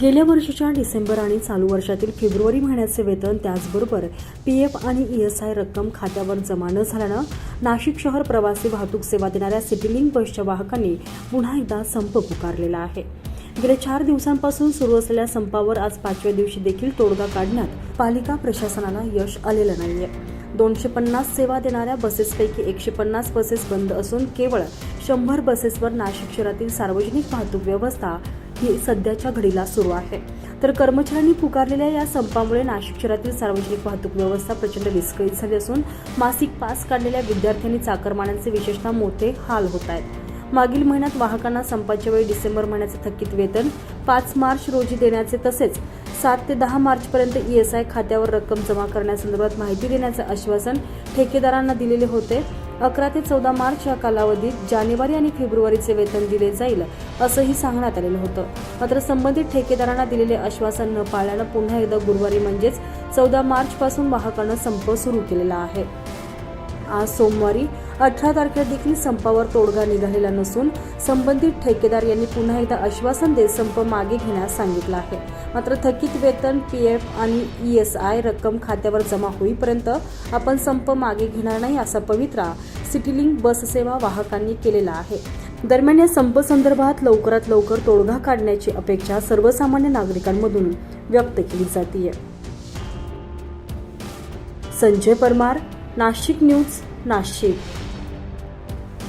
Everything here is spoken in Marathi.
गेल्या वर्षीच्या डिसेंबर आणि चालू वर्षातील फेब्रुवारी महिन्याचे वेतन त्याचबरोबर पी एफ आणि ई एस आय रक्कम खात्यावर जमा न झाल्यानं नाशिक शहर प्रवासी वाहतूक सेवा देणाऱ्या सिटीलिंक बसच्या वाहकांनी पुन्हा एकदा संप पुकारलेला आहे. गेल्या चार दिवसांपासून सुरू असलेल्या संपावर आज पाचव्या दिवशी देखील तोडगा काढण्यात पालिका प्रशासनाला यश आलेलं नाहीये. दोनशे पन्नास सेवा देणाऱ्या बसेसपैकी एकशे पन्नास बसेस बंद असून केवळ शंभर बसेसवर नाशिक शहरातील सार्वजनिक वाहतूक व्यवस्था ही सध्याच्या घडीला सुरू आहे. तर कर्मचाऱ्यांनी पुकारलेल्या या संपामुळे नाशिक शहरातील सार्वजनिक वाहतूक व्यवस्था प्रचंड विस्कळीत झाली असून मासिक पास काढलेल्या विद्यार्थ्यांनी चाकरमान्यांचे विशेषतः मोठे हाल होत आहेत. मागील महिन्यात वाहकांना संपाच्या वेळी डिसेंबर महिन्याचे थकीत वेतन पाच मार्च रोजी देण्याचे तसेच सात ते दहा मार्चपर्यंत ई एस आय खात्यावर रक्कम जमा करण्यासंदर्भात माहिती देण्याचे आश्वासन ठेकेदारांना दिलेले होते. अकरा ते चौदा मार्च या कालावधीत जानेवारी आणि फेब्रुवारीचे वेतन दिले जाईल असंही सांगण्यात आलेलं होतं. मात्र संबंधित ठेकेदारांना दिलेले आश्वासन न पाळल्यानं पुन्हा एकदा गुरुवारी म्हणजेच चौदा मार्चपासून वाहकानं संप सुरू केलेला आहे. आज सोमवारी अठरा तारखेला देखील संपावर तोडगा निघालेला नसून संबंधित ठेकेदार यांनी पुन्हा एकदा आश्वासन देत संप मागे घेण्यास सांगितलं आहे. मात्र थकीत वेतन पी एफ आणि ई एस आय रक्कम खात्यावर जमा होईपर्यंत आपण संप मागे घेणार नाही असा पवित्रा सिटीलिंक बस सेवा वाहकांनी केलेला आहे. दरम्यान या संप संदर्भात लवकरात लवकर तोडगा काढण्याची अपेक्षा सर्वसामान्य नागरिकांमधून व्यक्त केली जाते संजय परमार नाशिक न्यूज नाशिक.